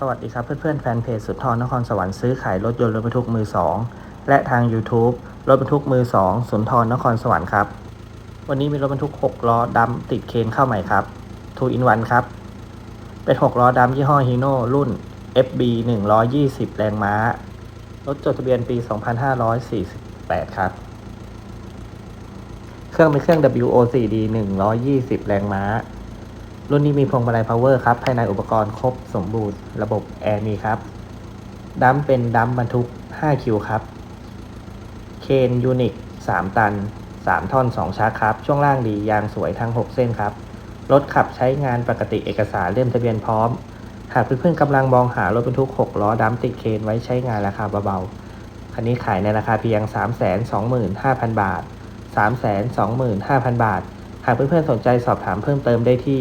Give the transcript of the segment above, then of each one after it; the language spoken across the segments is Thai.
สวัสดีครับเพื่อนๆแฟนเพจสุดทรนครสวรรค์ซื้อขายรถยนต์รถบรรทุกมือ 2 และทาง YouTube รถบรรทุกมือ 2 สุนทรนครสวรรค์ครับ วันนี้มีรถบรรทุก 6 ล้อดำติดเคนเข้าใหม่ครับ2 in 1ครับ เป็น 6 ล้อดำยี่ห้อฮีโน่รุ่น FB 120 แรงม้า รถจดทะเบียนปี 2548 ครับ เครื่องเป็นเครื่อง WOCD 120 แรงม้า รุ่นนี้มีพวงมาลัยพาวเวอร์ครับ ภายในอุปกรณ์ครบสมบูรณ์ ระบบแอร์มีครับ ดัมเป็นดัมบรรทุก 5 คิวครับ เคนยูนิค 3 ตัน 3 ท่อน 2ชักครับ ช่วงล่างดี ยางสวยทั้ง 6 เส้นครับ รถขับใช้งานปกติเอกสารเล่มทะเบียนพร้อม หากเพื่อนๆกำลังมองหารถบรรทุก 6 ล้อดัมติดเคนไว้ใช้งานราคาเบาๆ คันนี้ขายในราคาเพียง 325,000 บาท 325,000 บาท หากเพื่อนๆสนใจสอบถามเพิ่มเติมได้ที่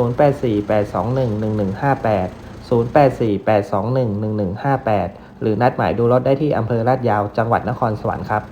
0848211158 0848211158 หรือนัดหมายดูรถได้ที่อำเภอลาดยาวจังหวัดนครสวรรค์ครับ